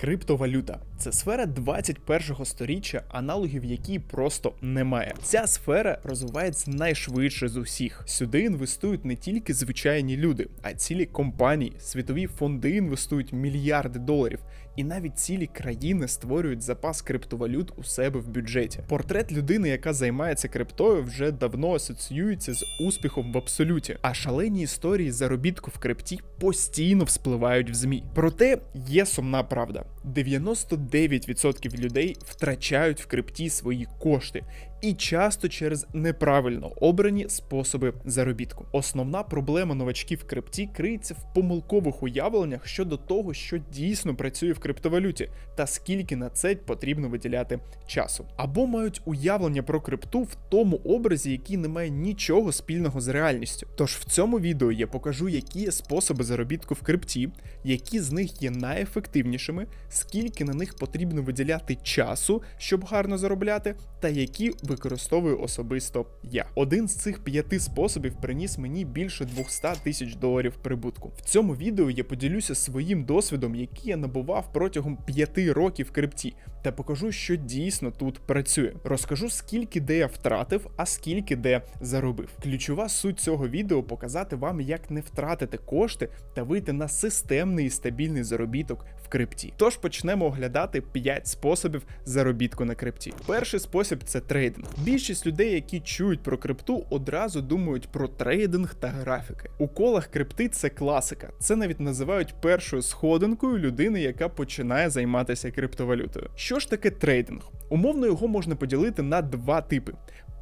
Криптовалюта це сфера 21-го сторіччя, аналогів якій просто немає. Ця сфера розвивається найшвидше з усіх. Сюди інвестують не тільки звичайні люди, а цілі компанії, світові фонди інвестують мільярди доларів, і навіть цілі країни створюють запас криптовалют у себе в бюджеті. Портрет людини, яка займається криптою, вже давно асоціюється з успіхом в абсолюті. А шалені історії заробітку в крипті постійно вспливають в змі. Проте є сумна правда: 99% людей втрачають в крипті свої кошти. І часто через неправильно обрані способи заробітку. Основна проблема новачків в крипті криється в помилкових уявленнях щодо того, що дійсно працює в криптовалюті, та скільки на це потрібно виділяти часу. Або мають уявлення про крипту в тому образі, який не має нічого спільного з реальністю. Тож в цьому відео я покажу, які є способи заробітку в крипті, які з них є найефективнішими, скільки на них потрібно виділяти часу, щоб гарно заробляти, та які використовую особисто я. Один з цих п'яти способів приніс мені більше 200 тисяч доларів прибутку. В цьому відео я поділюся своїм досвідом, який я набував протягом п'яти років в крипті, та покажу, що дійсно тут працює. Розкажу, скільки де я втратив, а скільки де заробив. Ключова суть цього відео показати вам, як не втратити кошти та вийти на системний і стабільний заробіток в крипті. Тож почнемо оглядати 5 способів заробітку на крипті. Перший спосіб це трейдинг. Більшість людей, які чують про крипту, одразу думають про трейдинг та графіки. У колах крипти це класика. Це навіть називають першою сходинкою людини, яка починає займатися криптовалютою. Що ж таке трейдинг? Умовно його можна поділити на два типи.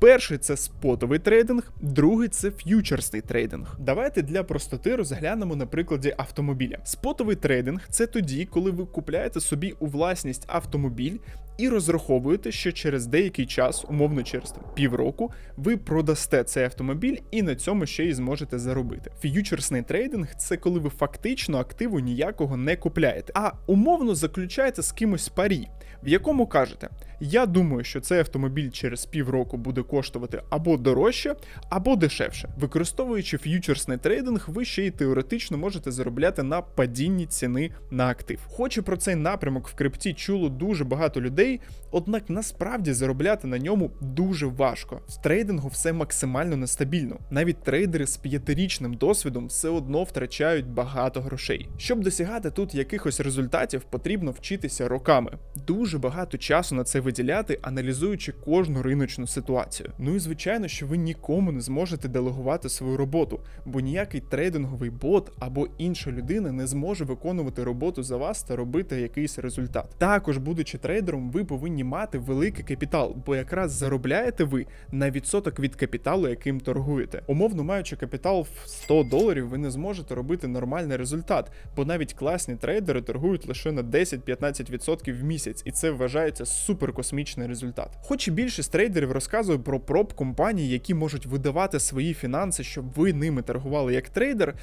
Перший це спотовий трейдинг, другий це ф'ючерсний трейдинг. Давайте для простоти розглянемо на прикладі автомобіля. Спотовий трейдинг це тоді, коли ви купляєте собі у власність автомобіль і розраховуєте, що через деякий час, умовно через півроку, ви продасте цей автомобіль і на цьому ще й зможете заробити. Ф'ючерсний трейдинг це коли ви фактично активу ніякого не купляєте, а умовно заключаєте з кимось парі, в якому кажете. Я думаю, що цей автомобіль через півроку буде коштувати або дорожче, або дешевше. Використовуючи ф'ючерсний трейдинг, ви ще й теоретично можете заробляти на падінні ціни на актив. Хоч і про цей напрямок в крипті чуло дуже багато людей, однак насправді заробляти на ньому дуже важко. В трейдингу все максимально нестабільно. Навіть трейдери з п'ятирічним досвідом все одно втрачають багато грошей. Щоб досягати тут якихось результатів, потрібно вчитися роками. Дуже багато часу на це виділяти, аналізуючи кожну риночну ситуацію. Ну і звичайно, що ви нікому не зможете делегувати свою роботу, бо ніякий трейдинговий бот або інша людина не зможе виконувати роботу за вас та робити якийсь результат. Також, будучи трейдером, ви повинні мати великий капітал, бо якраз заробляєте ви на відсоток від капіталу, яким торгуєте. Умовно маючи капітал в 100 доларів, ви не зможете робити нормальний результат, бо навіть класні трейдери торгують лише на 10-15% в місяць, і це вважається суперкосмічний результат. Хоч і більшість трейдерів розказує про проб компаній, які можуть видавати свої фінанси, щоб ви ними торгували як трейдер.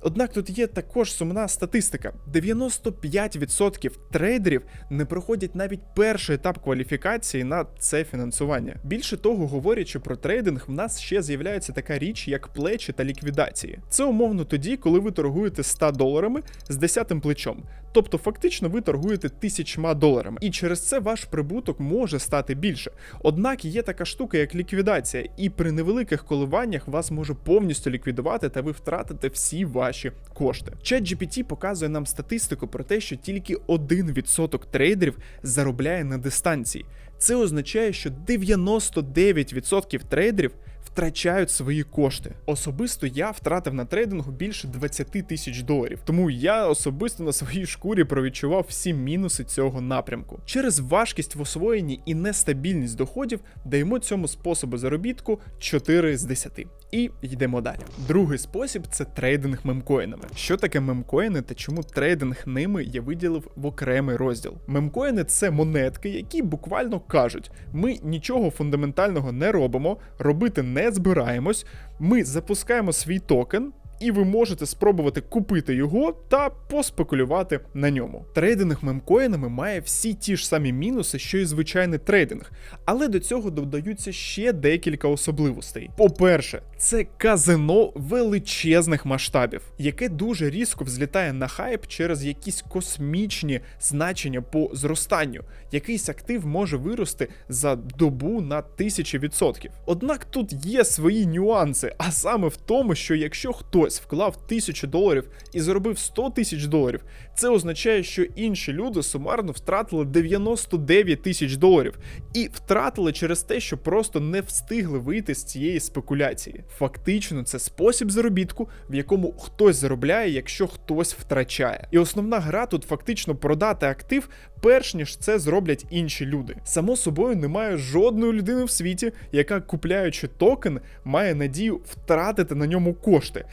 Однак тут є також сумна статистика: 95% трейдерів не проходять навіть перший етап кваліфікації на це фінансування. Більше того, говорячи про трейдинг, в нас ще з'являється така річ, як плечі та ліквідації. Це умовно тоді, коли ви торгуєте 100 доларами з 10 плечом. Тобто, фактично, ви торгуєте тисячма доларами, і через це ваш прибуток може стати більше. Однак є така штука, як ліквідація, і при невеликих коливаннях вас може повністю ліквідувати, та ви втратите всі ваші кошти. ChatGPT показує нам статистику про те, що тільки 1% трейдерів заробляє на дистанції. Це означає, що 99% трейдерів втрачають свої кошти. Особисто я втратив на трейдингу більше 20 тисяч доларів, тому я особисто на своїй шкурі провідчував всі мінуси цього напрямку. Через важкість в освоєнні і нестабільність доходів даємо цьому способу заробітку 4 з 10. І йдемо далі. Другий спосіб це трейдинг мемкоїнами. Що таке мемкоїни та чому трейдинг ними я виділив в окремий розділ? Мемкоїни це монетки, які буквально кажуть: ми нічого фундаментального не робимо, робити не збираємось. Ми запускаємо свій токен. І ви можете спробувати купити його та поспекулювати на ньому. Трейдинг мемкоїнами має всі ті ж самі мінуси, що і звичайний трейдинг, але до цього додаються ще декілька особливостей. По-перше, це казино величезних масштабів, яке дуже різко взлітає на хайп через якісь космічні значення по зростанню. Якийсь актив може вирости за добу на тисячі відсотків. Однак тут є свої нюанси, а саме в тому, що якщо хтось вклав тисячу доларів і заробив 100 тисяч доларів, це означає, що інші люди сумарно втратили 99 тисяч доларів і втратили через те, що просто не встигли вийти з цієї спекуляції. Фактично, це спосіб заробітку, в якому хтось заробляє, якщо хтось втрачає. І основна гра тут фактично продати актив, перш ніж це зроблять інші люди. Само собою, немає жодної людини в світі, яка купляючи токен, має надію втратити на ньому кошти.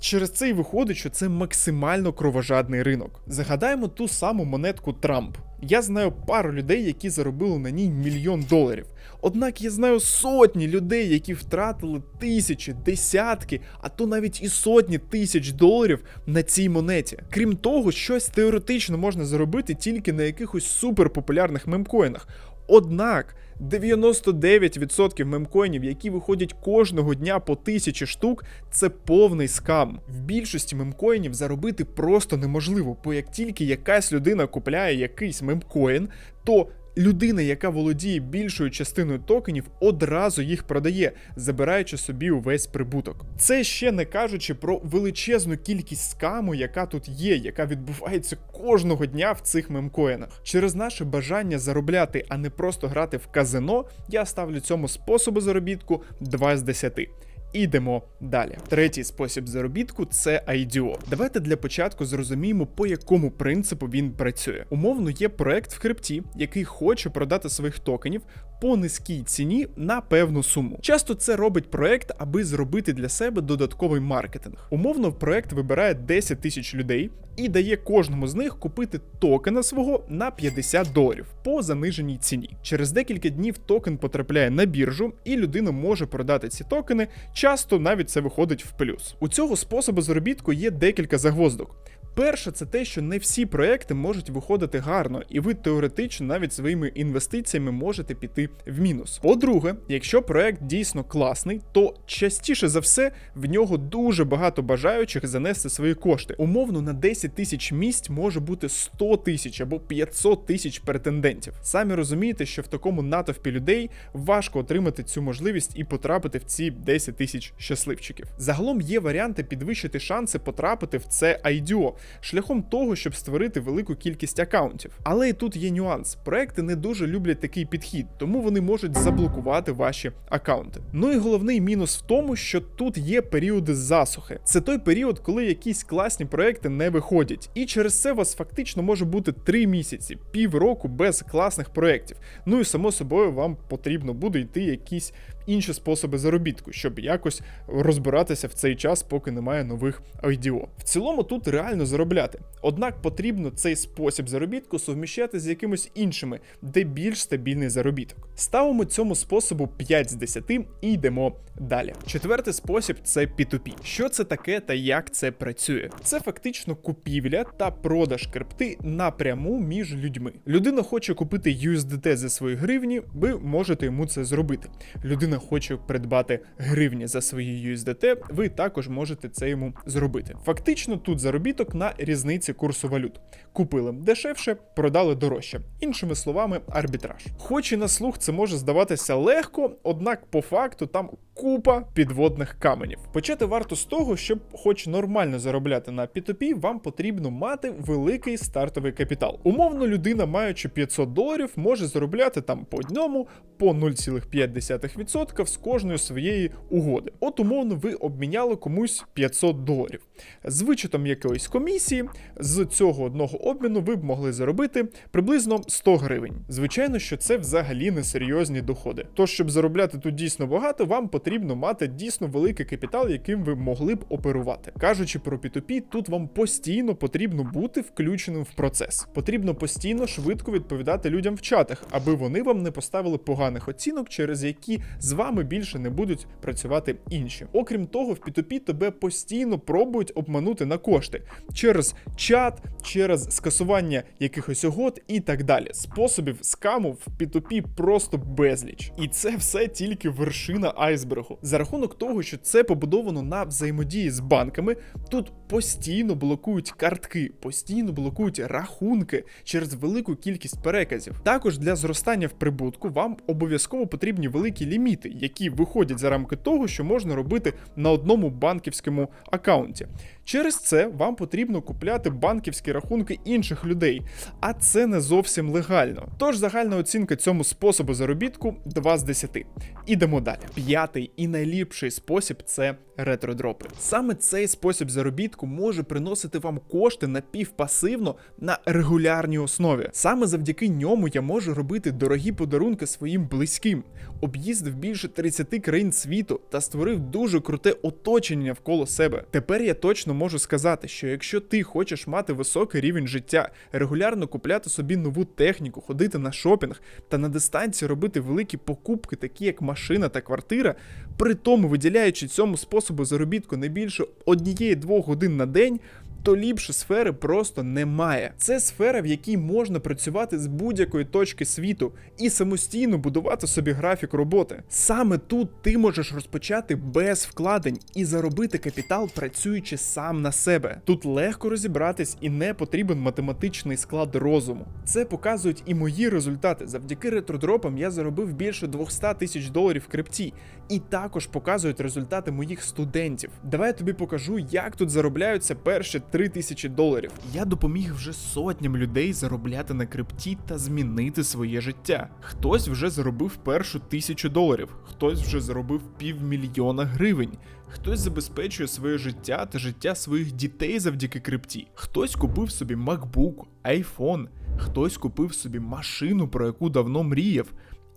Через це й виходить, що це максимально кровожадний ринок. Загадаємо ту саму монетку Трамп. Я знаю пару людей, які заробили на ній мільйон доларів. Однак я знаю сотні людей, які втратили тисячі, десятки, а то навіть і сотні тисяч доларів на цій монеті. Крім того, щось теоретично можна заробити тільки на якихось суперпопулярних мемкоїнах. Однак 99% мемкоїнів, які виходять кожного дня по тисячі штук, це повний скам. В більшості мемкоїнів заробити просто неможливо, бо як тільки якась людина купляє якийсь мемкоін, то Людина, яка володіє більшою частиною токенів, одразу їх продає, забираючи собі увесь прибуток. Це ще не кажучи про величезну кількість скаму, яка тут є, яка відбувається кожного дня в цих мемкоїнах. Через наше бажання заробляти, а не просто грати в казино, я ставлю цьому способу заробітку 2 з 10. Ідемо далі. Третій спосіб заробітку це IDO. Давайте для початку зрозуміємо, по якому принципу він працює. Умовно, є проект в крипті, який хоче продати своїх токенів по низькій ціні на певну суму. Часто це робить проект, аби зробити для себе додатковий маркетинг. Умовно, проект вибирає 10 тисяч людей і дає кожному з них купити токена свого на 50 доларів по заниженій ціні. Через декілька днів токен потрапляє на біржу, і людина може продати ці токени. Часто навіть це виходить в плюс. У цього способу заробітку є декілька загвоздок. Перше, це те, що не всі проекти можуть виходити гарно, і ви теоретично навіть своїми інвестиціями можете піти в мінус. По-друге, якщо проект дійсно класний, то частіше за все в нього дуже багато бажаючих занести свої кошти. Умовно на 10 тисяч місць може бути 100 тисяч або 500 тисяч претендентів. Самі розумієте, що в такому натовпі людей важко отримати цю можливість і потрапити в ці 10 тисяч щасливчиків. Загалом є варіанти підвищити шанси потрапити в це IDO, шляхом того, щоб створити велику кількість акаунтів. Але і тут є нюанс: проекти не дуже люблять такий підхід, тому вони можуть заблокувати ваші акаунти. Ну і головний мінус в тому, що тут є періоди засухи. Це той період, коли якісь класні проекти не виходять, і через це у вас фактично може бути 3 місяці, півроку без класних проєктів. Ну і само собою вам потрібно буде йти якісь інші способи заробітку, щоб якось розбиратися в цей час, поки немає нових IDO. В цілому тут реально заробляти. Однак потрібно цей спосіб заробітку суміщати з якимось іншими, де більш стабільний заробіток. Ставимо цьому способу 5 з 10 і йдемо далі. Четвертий спосіб це P2P. Що це таке та як це працює? Це фактично купівля та продаж крипти напряму між людьми. Людина хоче купити USDT за свої гривні, ви можете йому це зробити. Людина хоче придбати гривні за свої USDT, ви також можете це йому зробити. Фактично, тут заробіток на різниці курсу валют. Купили дешевше, продали дорожче. Іншими словами, арбітраж. Хоч і на слух це може здаватися легко, однак по факту там купа підводних каменів. Почати варто з того, щоб, хоч нормально заробляти на P2P, вам потрібно мати великий стартовий капітал. Умовно, людина, маючи 500 доларів, може заробляти там по одному по 0,5% з кожної своєї угоди. От умовно, ви обміняли комусь 500 доларів. З вичетом якоїсь комісії з цього одного обміну ви б могли заробити приблизно 100 гривень. Звичайно, що це взагалі не серйозні доходи. Тож, щоб заробляти тут дійсно багато, вам потрібно потрібно мати дійсно великий капітал, яким ви могли б оперувати. Кажучи про P2P, тут вам постійно потрібно бути включеним в процес. Потрібно постійно швидко відповідати людям в чатах, аби вони вам не поставили поганих оцінок, через які з вами більше не будуть працювати інші. Окрім того, в P2P тебе постійно пробують обманути на кошти через чат, через скасування якихось угод і так далі. Способів скаму в P2P просто безліч. І це все тільки вершина айсбергу. За рахунок того, що це побудовано на взаємодії з банками, тут постійно блокують картки, постійно блокують рахунки через велику кількість переказів. Також для зростання в прибутку вам обов'язково потрібні великі ліміти, які виходять за рамки того, що можна робити на одному банківському аккаунті. Через це вам потрібно купляти банківські рахунки інших людей, а це не зовсім легально. Тож загальна оцінка цьому способу заробітку 2 з 10. Ідемо далі. П'ятий і найліпший спосіб це ретродропи. Саме цей спосіб заробітку може приносити вам кошти напівпасивно на регулярній основі. Саме завдяки ньому я можу робити дорогі подарунки своїм близьким, об'їздив більше 30 країн світу та створив дуже круте оточення навколо себе. Тепер я точно можу сказати, що якщо ти хочеш мати високий рівень життя, регулярно купляти собі нову техніку, ходити на шопінг та на дистанції робити великі покупки, такі як машина та квартира, при тому виділяючи цьому способу заробітку не більше однієї-двох годин на день. То ліпше сфери просто немає. Це сфера, в якій можна працювати з будь-якої точки світу і самостійно будувати собі графік роботи. Саме тут ти можеш розпочати без вкладень і заробити капітал, працюючи сам на себе. Тут легко розібратись і не потрібен математичний склад розуму. Це показують і мої результати. Завдяки ретродропам я заробив більше 200 тисяч доларів в крипті, і також показують результати моїх студентів. Давай я тобі покажу, як тут заробляються перші 3 тисячі доларів. Я допоміг вже сотням людей заробляти на крипті та змінити своє життя. Хтось вже заробив першу тисячу доларів, хтось вже заробив півмільйона гривень. Хтось забезпечує своє життя та життя своїх дітей завдяки крипті. Хтось купив собі MacBook, iPhone, хтось купив собі машину, про яку давно мріяв.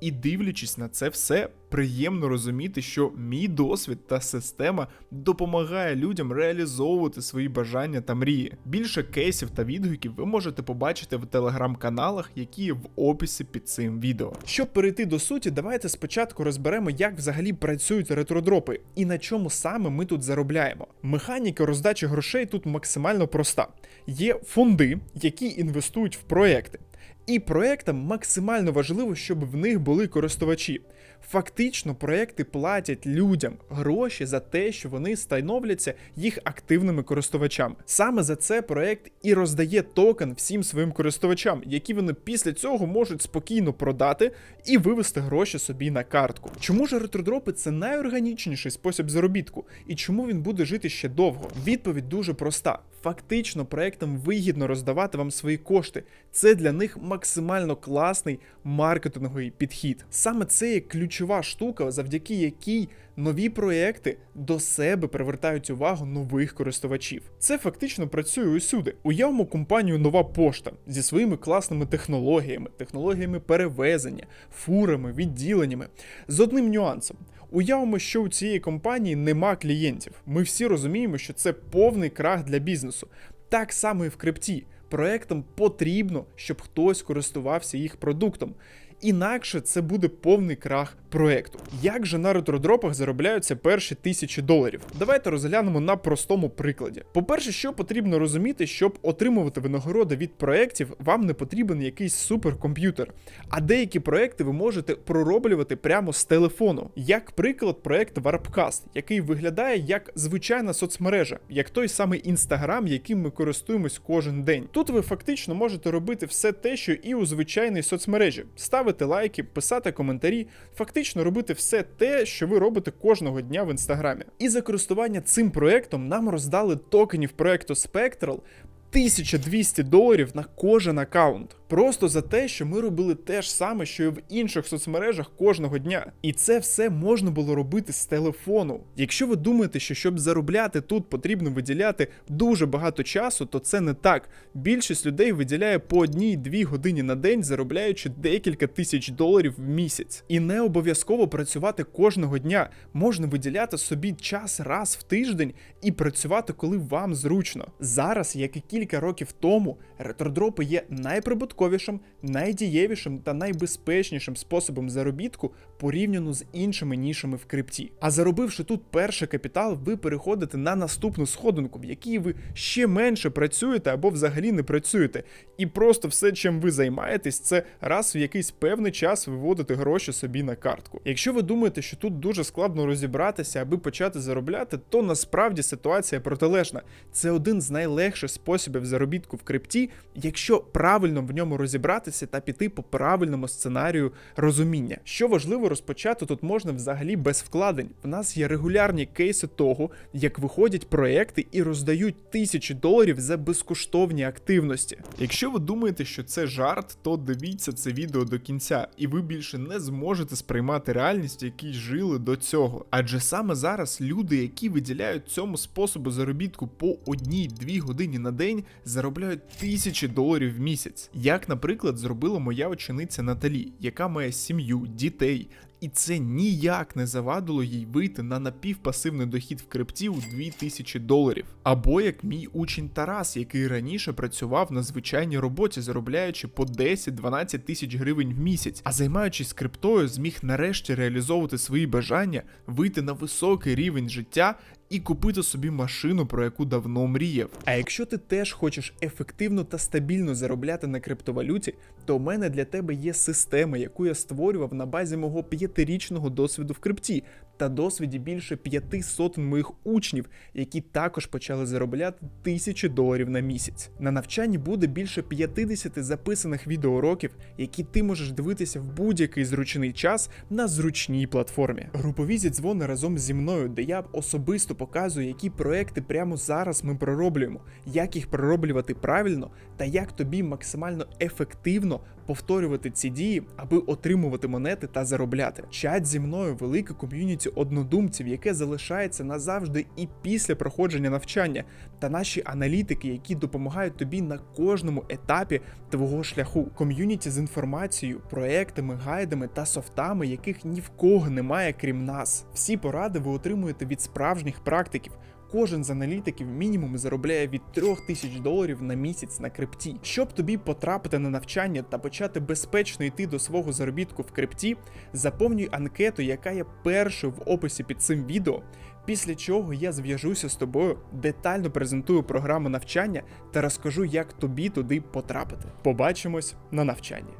І дивлячись на це все, приємно розуміти, що мій досвід та система допомагає людям реалізовувати свої бажання та мрії. Більше кейсів та відгуків ви можете побачити в телеграм-каналах, які є в описі під цим відео. Щоб перейти до суті, давайте спочатку розберемо, як взагалі працюють ретродропи і на чому саме ми тут заробляємо. Механіка роздачі грошей тут максимально проста: є фонди, які інвестують в проекти. І проектам максимально важливо, щоб в них були користувачі. Фактично, проекти платять людям гроші за те, що вони становляться їх активними користувачами. Саме за це проект і роздає токен всім своїм користувачам, які вони після цього можуть спокійно продати і вивести гроші собі на картку. Чому ж ретродропи це найорганічніший спосіб заробітку і чому він буде жити ще довго? Відповідь дуже проста. Фактично, проектам вигідно роздавати вам свої кошти. Це для них максимально класний маркетинговий підхід. Саме це є ключова штука, завдяки якій нові проекти до себе привертають увагу нових користувачів. Це фактично працює усюди. Уявимо компанію Нова пошта зі своїми класними технологіями, технологіями перевезення, фурами, відділеннями. З одним нюансом. Уявимо, що у цієї компанії нема клієнтів. Ми всі розуміємо, що це повний крах для бізнесу. Так само і в крипті. Проектам потрібно, щоб хтось користувався їх продуктом. Інакше це буде повний крах проекту. Як же на ретродропах заробляються перші тисячі доларів? Давайте розглянемо на простому прикладі. По-перше, що потрібно розуміти, щоб отримувати винагороди від проєктів, вам не потрібен якийсь суперкомп'ютер. А деякі проекти ви можете пророблювати прямо з телефону. Як приклад, проект Warpcast, який виглядає як звичайна соцмережа, як той самий інстаграм, яким ми користуємось кожен день. Тут ви фактично можете робити все те, що і у звичайній соцмережі: ставити лайки, писати коментарі, фактично робити все те, що ви робите кожного дня в інстаграмі. І за користування цим проектом нам роздали токенів проекту Spectral 1200 доларів на кожен аккаунт. Просто за те, що ми робили те ж саме, що і в інших соцмережах кожного дня. І це все можна було робити з телефону. Якщо ви думаєте, що щоб заробляти тут потрібно виділяти дуже багато часу, то це не так. Більшість людей виділяє по одній-дві годині на день, заробляючи декілька тисяч доларів в місяць. І не обов'язково працювати кожного дня. Можна виділяти собі час раз в тиждень і працювати, коли вам зручно. Зараз, як і кілька років тому, ретродропи є найприбутковішим, найдієвішим та найбезпечнішим способом заробітку порівняно з іншими нішами в крипті. А заробивши тут перший капітал, ви переходите на наступну сходинку, в якій ви ще менше працюєте або взагалі не працюєте. І просто все, чим ви займаєтесь, це раз в якийсь певний час виводити гроші собі на картку. Якщо ви думаєте, що тут дуже складно розібратися, аби почати заробляти, то насправді ситуація протилежна. Це один з найлегших способів заробітку в крипті, якщо правильно в ньому розібратися та піти по правильному сценарію розуміння. Що важливо, розпочати тут можна взагалі без вкладень. В нас є регулярні кейси того, як виходять проекти і роздають тисячі доларів за безкоштовні активності. Якщо ви думаєте, що це жарт, то дивіться це відео до кінця, і ви більше не зможете сприймати реальність, в якій жили до цього. Адже саме зараз люди, які виділяють цьому способу заробітку по одній-дві годині на день, заробляють тисячі доларів в місяць. Як, наприклад, зробила моя учениця Наталі, яка має сім'ю, дітей. І це ніяк не завадило їй вийти на напівпасивний дохід в крипті у 2000 доларів. Або як мій учень Тарас, який раніше працював на звичайній роботі, заробляючи по 10-12 тисяч гривень в місяць, а займаючись криптою, зміг нарешті реалізовувати свої бажання, вийти на високий рівень життя. І купити собі машину, про яку давно мріяв. А якщо ти теж хочеш ефективно та стабільно заробляти на криптовалюті, то в мене для тебе є система, яку я створював на базі мого п'ятирічного досвіду в крипті та досвіді більше п'яти сотень моїх учнів, які також почали заробляти тисячі доларів на місяць. На навчанні буде більше 50 записаних відеоуроків, які ти можеш дивитися в будь-який зручний час на зручній платформі. Групові зідзвони разом зі мною, де я особисто показую, які проекти прямо зараз ми пророблюємо, як їх пророблювати правильно та як тобі максимально ефективно повторювати ці дії, аби отримувати монети та заробляти. Чат зі мною велике ком'юніті однодумців, яке залишається назавжди і після проходження навчання, та наші аналітики, які допомагають тобі на кожному етапі твого шляху. Ком'юніті з інформацією, проектами, гайдами та софтами, яких ні в кого немає, крім нас. Всі поради ви отримуєте від справжніх практиків. Кожен з аналітиків мінімум заробляє від 3000 доларів на місяць на крипті. Щоб тобі потрапити на навчання та почати безпечно йти до свого заробітку в крипті, заповнюй анкету, яка є першою в описі під цим відео. Після чого я зв'яжуся з тобою, детально презентую програму навчання та розкажу, як тобі туди потрапити. Побачимось на навчанні.